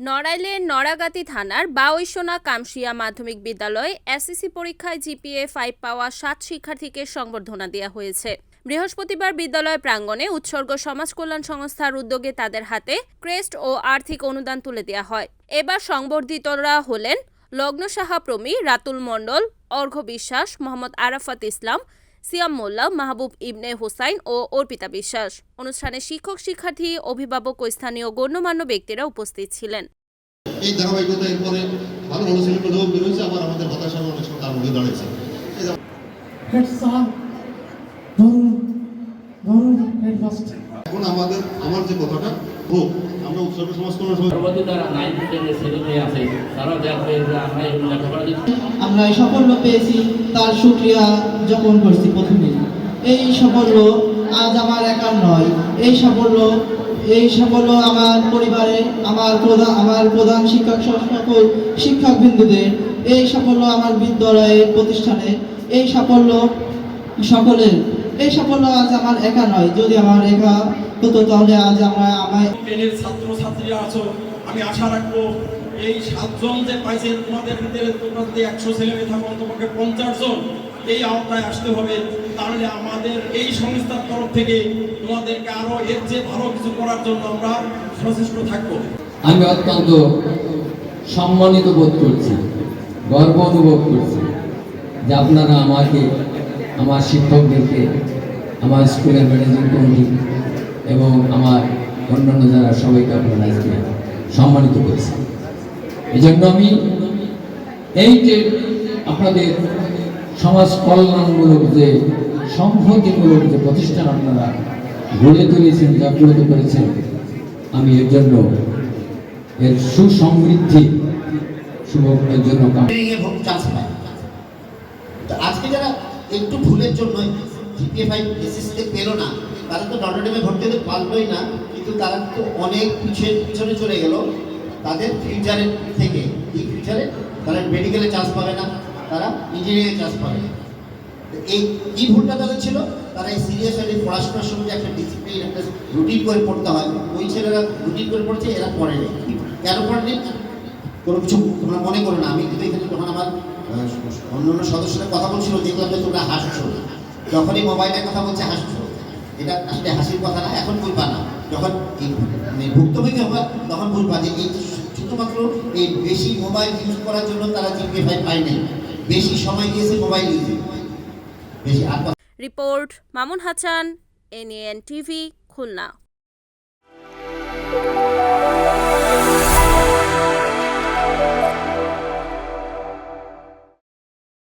নড়াইলের নড়াগাতি থানার বাউইসোনা কামশিয়া মাধ্যমিক বিদ্যালয়ে এসএসসি পরীক্ষায় জিপিএ ফাইভ পাওয়া সাত শিক্ষার্থীকে সংবর্ধনা দেওয়া হয়েছে। বৃহস্পতিবার বিদ্যালয় প্রাঙ্গণে উৎসর্গ সমাজ কল্যাণ সংস্থার উদ্যোগে তাদের হাতে ক্রেস্ট ও আর্থিক অনুদান তুলে দেওয়া হয়। এবার সংবর্ধিতরা হলেন লগ্ন সাহা প্রমি রাতুল মণ্ডল, অর্ঘ্য বিশ্বাস, মোহাম্মদ আরাফাত ইসলাম সিয়াম মোল্লা মাহবুব ইবনে হোসাইন ও অর্পিতা বিশ্বাস। অনুষ্ঠানে শিক্ষক শিক্ষার্থী অভিভাবক ও স্থানীয় গণ্যমান্য ব্যক্তিরা উপস্থিত ছিলেন। এই ধারাবাহিকতা এরপরে ভালো আবার আমাদের অনেক সময় হয়ে দাঁড়িয়েছে। এখন আমাদের আমার যে কথাটা হোক আমরা উৎসর্গ সমাজ কল্যাণ যারা নাইন টেনের ছেলে মেয়ে আছে। তারাও দেখবে যে আমরা এই লেখাপড়া আমরা এই সাফল্য পেয়েছি তার সুক্রিয়া যাপন করছি প্রথমে। এই সাফল্য আজ আমার একার নয়। এই সাফল্য এই সাফল্য আমার পরিবারের আমার প্রধান আমার প্রধান শিক্ষক সকল শিক্ষক বিন্দুদের এই সাফল্য আমার বিদ্যালয়ের প্রতিষ্ঠানে। এই সাফল্য সকলের। এই সাফল্য আজ আমার একা নয় যদি আমার একা হতো তাহলে আজ আমার আমায় টেনের ছাত্র ছাত্রীরা আছো আমি আশা রাখব এই সাতজন যে পাইছে তোমাদের ভিতরে তোমরা যদি একশো ছেলে মেয়ে থাকো তোমাকে পঞ্চাশ জন এই আওতায় আসতে হবে। তাহলে আমাদের এই সংস্থার তরফ থেকে তোমাদেরকে আরও এর চেয়ে ভালো কিছু করার জন্য আমরা সচেষ্ট থাকব। আমি অত্যন্ত সম্মানিত বোধ করছি গর্ব অনুভব করছি যে আপনারা আমাকে আমার শিক্ষকদেরকে, আমার স্কুলের ম্যানেজিং কমিটি এবং আমার অন্যান্য যারা সবাইকে আপনারা আজকে সম্মানিত করেছেন। এই জন্য আমি এই যে আপনাদের সমাজ কল্যাণমূলক যে সম্প্রতিমূলক যে প্রতিষ্ঠান আপনারা গড়ে তুলেছেন, জাগ্রত করেছেন, আমি এর জন্য এর সুসমৃদ্ধি, শুভ জন্য আজকে যারা একটু ভুলের জন্য জিপিএ ফাইভ এসএসসিতে পেল না। তারা তো নটরডেমে ভর্তি হতে পারলোই না, কিন্তু তারা তো অনেক পিছনে পিছনে চলে গেল তাদের ফিউচারের থেকে। এই ফিউচারে তারা মেডিকেলে চান্স পাবে না, তারা ইঞ্জিনিয়ারিংয়ে চান্স পাবে এই, কি ভুলটা তাদের ছিল? তারা এই সিরিয়াস হয়ে পড়াশোনার সঙ্গে একটা ডিসিপ্লিন একটা রুটিন করে পড়তে হয়। ওই ছেলেরা রুটিন করে পড়ছে, এরা পড়েনি। কেন পড়েনি? কোনো কিছু তোমরা মনে করো না। আমি কিন্তু এখানে যখন আমার আহ, অন্য অন্য সদস্যরা কথা বলছিল দেখলাম যে তোমরা হাসছো যখনই মোবাইলের কথা বলছে হাসছো। এটা আসলে হাসির কথা না এখন বুঝবা না। যখন মানে ভুক্তভোগী হবে তখন বুঝবা যে এই শুধুমাত্র এই বেশি মোবাইল ইউজ করার জন্য তারা জিপে ফাইভ পায় নাই। বেশি সময় দিয়েছে মোবাইল ইউজে বেশি আর report Mamun Hasan NN TV Khulna.